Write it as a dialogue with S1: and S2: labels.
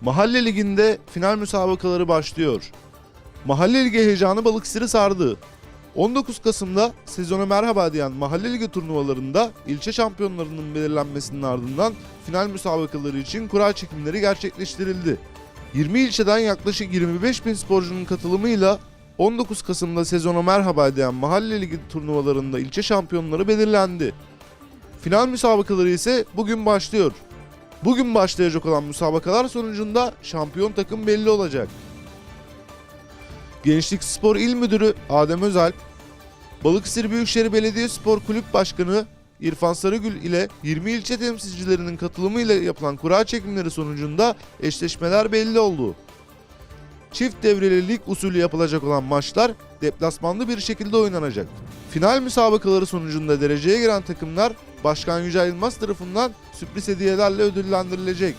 S1: Mahalle Ligi'nde final müsabakaları başlıyor. Mahalle Ligi heyecanı Balıkesir'i sardı. 19 Kasım'da sezona merhaba diyen Mahalle Ligi turnuvalarında ilçe şampiyonlarının belirlenmesinin ardından final müsabakaları için kura çekimleri gerçekleştirildi. 20 ilçeden yaklaşık 25 bin sporcunun katılımıyla 19 Kasım'da sezona merhaba diyen Mahalle Ligi turnuvalarında ilçe şampiyonları belirlendi. Final müsabakaları ise bugün başlıyor. Bugün başlayacak olan müsabakalar sonucunda şampiyon takım belli olacak. Gençlik Spor İl Müdürü Adem Özalp, Balıkesir Büyükşehir Belediyespor Kulüp Başkanı İrfan Sarıgül ile 20 ilçe temsilcilerinin katılımıyla yapılan kura çekimleri sonucunda eşleşmeler belli oldu. Çift devreli lig usulü yapılacak olan maçlar deplasmanlı bir şekilde oynanacak. Final müsabakaları sonucunda dereceye giren takımlar Başkan Yücel Yılmaz tarafından sürpriz hediyelerle ödüllendirilecek.